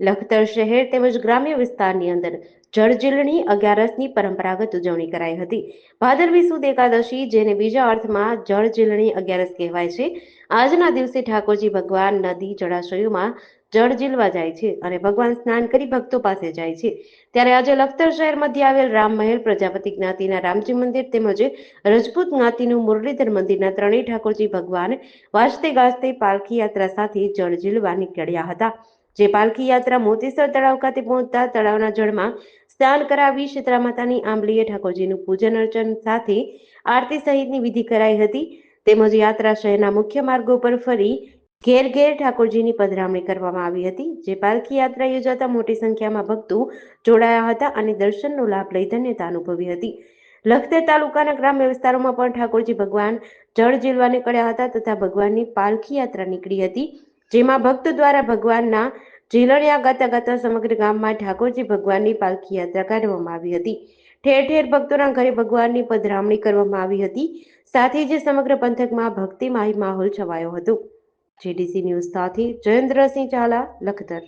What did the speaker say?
લખતર શહેર તેમજ ગ્રામ્ય વિસ્તારની અંદર જળજીલણી અગિયારસની પરંપરાગત ઉજવણી કરાઈ હતી. ભાદરવી સુદ એકાદશી, જેને બીજા અર્થમાં જળજીલણી અગિયારસ કહેવાય છે, આજના દિવસે ઠાકોરજી ભગવાન નદી જળાશયોમાં જળ ઝીલવા જાય છે અને ભગવાન સ્નાન કરી ભક્તો પાસે જાય છે. ત્યારે આજે લખતર શહેર મધ્ય આવેલ રામ મહેલ પ્રજાપતિ જ્ઞાતિના રામજી મંદિર તેમજ રજપૂત જ્ઞાતિનું મુરલીધર મંદિરના ત્રણેય ઠાકોરજી ભગવાન વાજતે ગાજતે પાલખી યાત્રા સાથે જળ ઝીલવા નીકળ્યા હતા. જે પાલખી યાત્રા મોતીસર તળાવ ખાતે પહોંચતા તળાવના જળમાં સ્નાન કરાવી શીતળા માતાની આંબલીએ ઠાકોરજીનું પૂજન અર્ચન સાથે આરતી સહિતની વિધિ કરાઈ હતી. તેમજ યાત્રા શહેરના મુખ્ય માર્ગો પર ફરી ઘેર ઘેર ઠાકોરજીની પધરામણી કરવામાં આવી હતી. જે પાલખી યાત્રા યોજાતા મોટી સંખ્યામાં ભક્તો જોડાયા હતા અને દર્શનનો લાભ લઈ ધન્યતા અનુભવી હતી. લખતર તાલુકાના ગ્રામ્ય વિસ્તારોમાં પણ ઠાકોરજી ભગવાન જળ ઝીલવા નીકળ્યા હતા તથા ભગવાનની પાલખી યાત્રા નીકળી હતી. જેમાં ભક્ત દ્વારા ભગવાનના ઝીલણિયા ગાતા ગાતા સમગ્ર ગામમાં ઠાકોરજી ભગવાનની પાલખી યાત્રા કાઢવામાં આવી હતી. ઠેર ઠેર ભક્તોના ઘરે ભગવાનની પધરામણી કરવામાં આવી હતી. સાથે જ સમગ્ર પંથકમાં ભક્તિમાય માહોલ છવાયો હતો. જેડીસી ન્યૂઝ સાથે જયેન્દ્રસિંહ ઝાલા, લખતર.